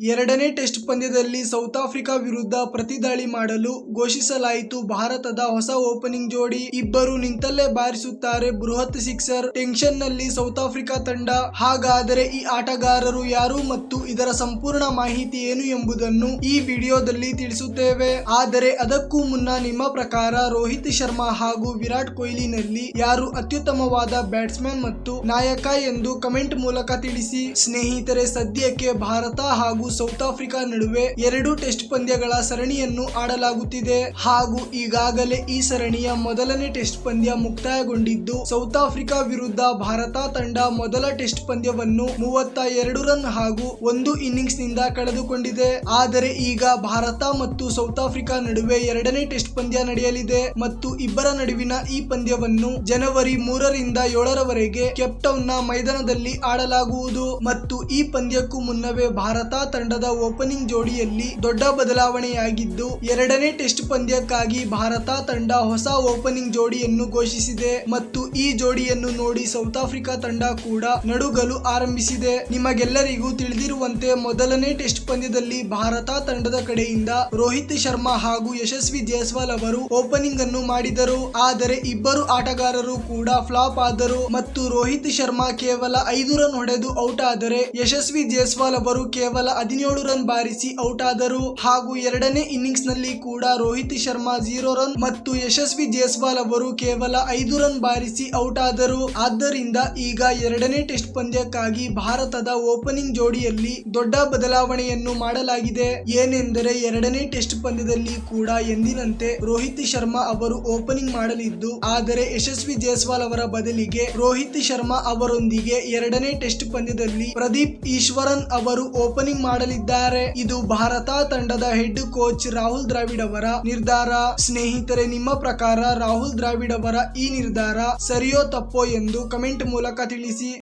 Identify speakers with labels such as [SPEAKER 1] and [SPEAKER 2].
[SPEAKER 1] ಎರಡನೇ ಟೆಸ್ಟ್ ಪಂದ್ಯದಲ್ಲಿ south Africa ವಿರುದ್ಧ ಪ್ರತಿದಾಳಿ ಮಾಡಲು ಘೋಷಿಸಲಾಯಿತು. ಭಾರತದ ಹೊಸ ಓಪನಿಂಗ್ ಜೋಡಿ ಇಬ್ಬರು ನಿಂತಲ್ಲೇ ಬಾರಿಸುತ್ತಾರೆ ಬೃಹತ್ ಸಿಕ್ಸರ್. ಟೆನ್ಷನ್ನಲ್ಲಿ ಸೌತ್ ಆಫ್ರಿಕಾ ತಂಡ ಹಾಗಾದರೆ ಈ ಆಟಗಾರರು ಯಾರು ಮತ್ತು ಇದರ ಸಂಪೂರ್ಣ ಮಾಹಿತಿ ಏನು ಎಂಬುದನ್ನು ಈ ವಿಡಿಯೋದಲ್ಲಿ ತಿಳಿಸುತ್ತೇವೆ. ಆದರೆ ಅದಕ್ಕೂ ಮುನ್ನ ನಿಮ್ಮ ಪ್ರಕಾರ ರೋಹಿತ್ ಶರ್ಮಾ ಹಾಗೂ ವಿರಾಟ್ ಕೊಹ್ಲಿನಲ್ಲಿ ಯಾರು ಅತ್ಯುತ್ತಮವಾದ ಬ್ಯಾಟ್ಸ್ಮನ್ ಮತ್ತು ನಾಯಕ ಎಂದು ಕಮೆಂಟ್ ಮೂಲಕ ತಿಳಿಸಿ. ಸ್ನೇಹಿತರೆ, ಸದ್ಯಕ್ಕೆ ಭಾರತ ಹಾಗೂ ಸೌತ್ ಆಫ್ರಿಕಾ ನಡುವೆ ಎರಡು ಟೆಸ್ಟ್ ಪಂದ್ಯಗಳ ಸರಣಿಯನ್ನು ಆಡಲಾಗುತ್ತಿದೆ. ಹಾಗೂ ಈಗಾಗಲೇ ಈ ಸರಣಿಯ ಮೊದಲನೇ ಟೆಸ್ಟ್ ಪಂದ್ಯ ಮುಕ್ತಾಯಗೊಂಡಿದ್ದು, ಸೌತ್ ಆಫ್ರಿಕಾ ವಿರುದ್ಧ ಭಾರತ ತಂಡ ಮೊದಲ ಟೆಸ್ಟ್ ಪಂದ್ಯವನ್ನು ಮೂವತ್ತ ಎರಡು ರನ್ ಹಾಗೂ ಒಂದು ಇನ್ನಿಂಗ್ಸ್ನಿಂದ ಕಳೆದುಕೊಂಡಿದೆ. ಆದರೆ ಈಗ ಭಾರತ ಮತ್ತು ಸೌತ್ ಆಫ್ರಿಕಾ ನಡುವೆ ಎರಡನೇ ಟೆಸ್ಟ್ ಪಂದ್ಯ ನಡೆಯಲಿದೆ ಮತ್ತು ಇಬ್ಬರ ನಡುವಿನ ಈ ಪಂದ್ಯವನ್ನು ಜನವರಿ ಮೂರರಿಂದ ಏಳರವರೆಗೆ ಕೆಪ್ಟೌನ್ನ ಮೈದಾನದಲ್ಲಿ ಆಡಲಾಗುವುದು. ಮತ್ತು ಈ ಪಂದ್ಯಕ್ಕೂ ಮುನ್ನವೇ ಭಾರತ ತಂಡದ ಓಪನಿಂಗ್ ಜೋಡಿಯಲ್ಲಿ ದೊಡ್ಡ ಬದಲಾವಣೆಯಾಗಿದ್ದು ಎರಡನೇ ಟೆಸ್ಟ್ ಪಂದ್ಯಕ್ಕಾಗಿ ಭಾರತ ತಂಡ ಹೊಸ ಓಪನಿಂಗ್ ಜೋಡಿಯನ್ನು ಘೋಷಿಸಿದೆ ಮತ್ತು ಈ ಜೋಡಿಯನ್ನು ನೋಡಿ ಸೌತ್ ಆಫ್ರಿಕಾ ತಂಡ ಕೂಡ ನಡುಗಲು ಆರಂಭಿಸಿದೆ. ನಿಮಗೆಲ್ಲರಿಗೂ ತಿಳಿದಿರುವಂತೆ ಮೊದಲನೇ ಟೆಸ್ಟ್ ಪಂದ್ಯದಲ್ಲಿ ಭಾರತ ತಂಡದ ಕಡೆಯಿಂದ ರೋಹಿತ್ ಶರ್ಮಾ ಹಾಗೂ ಯಶಸ್ವಿ ಜೈಸ್ವಾಲ್ ಅವರು ಓಪನಿಂಗ್ ಅನ್ನು ಮಾಡಿದರು. ಆದರೆ ಇಬ್ಬರು ಆಟಗಾರರು ಕೂಡ ಫ್ಲಾಪ್ ಆದರು ಮತ್ತು ರೋಹಿತ್ ಶರ್ಮಾ ಕೇವಲ ಐದು ರನ್ ಹೊಡೆದು ಔಟ್ ಆದರೆ ಯಶಸ್ವಿ ಜೈಸ್ವಾಲ್ ಅವರು ಕೇವಲ ಹದಿನೇಳು ರನ್ ಬಾರಿಸಿ ಔಟ್ ಆದರು ಹಾಗೂ ಎರಡನೇ ಇನ್ನಿಂಗ್ಸ್ನಲ್ಲಿ ಕೂಡ ರೋಹಿತ್ ಶರ್ಮಾ ಜೀರೋ ರನ್ ಮತ್ತು ಯಶಸ್ವಿ ಜೈಸ್ವಾಲ್ ಅವರು ಕೇವಲ ಐದು ರನ್ ಬಾರಿಸಿ ಔಟ್ ಆದರು ಆದ್ದರಿಂದ ಈಗ ಎರಡನೇ ಟೆಸ್ಟ್ ಪಂದ್ಯಕ್ಕಾಗಿ ಭಾರತದ ಓಪನಿಂಗ್ ಜೋಡಿಯಲ್ಲಿ ದೊಡ್ಡ ಬದಲಾವಣೆಯನ್ನು ಮಾಡಲಾಗಿದೆ. ಏನೆಂದರೆ ಎರಡನೇ ಟೆಸ್ಟ್ ಪಂದ್ಯದಲ್ಲಿ ಕೂಡ ಎಂದಿನಂತೆ ರೋಹಿತ್ ಶರ್ಮಾ ಅವರು ಓಪನಿಂಗ್ ಮಾಡಲಿದ್ದು, ಆದರೆ ಯಶಸ್ವಿ ಜೈಸ್ವಾಲ್ ಅವರ ಬದಲಿಗೆ ರೋಹಿತ್ ಶರ್ಮಾ ಅವರೊಂದಿಗೆ ಎರಡನೇ ಟೆಸ್ಟ್ ಪಂದ್ಯದಲ್ಲಿ ಪ್ರದೀಪ್ ಈಶ್ವರನ್ ಅವರು ಓಪನಿಂಗ್ ಮಾಡಲಿದ್ದಾರೆ. ಇದು ಭಾರತ ತಂಡದ ಹೆಡ್ ಕೋಚ್ ರಾಹುಲ್ ದ್ರಾವಿಡ್ ಅವರ ನಿರ್ಧಾರ. ಸ್ನೇಹಿತರೆ, ನಿಮ್ಮ ಪ್ರಕಾರ ರಾಹುಲ್ ದ್ರಾವಿಡ್ ಅವರ ಈ ನಿರ್ಧಾರ ಸರಿಯೋ ತಪ್ಪೋ ಎಂದು ಕಮೆಂಟ್ ಮೂಲಕ ತಿಳಿಸಿ.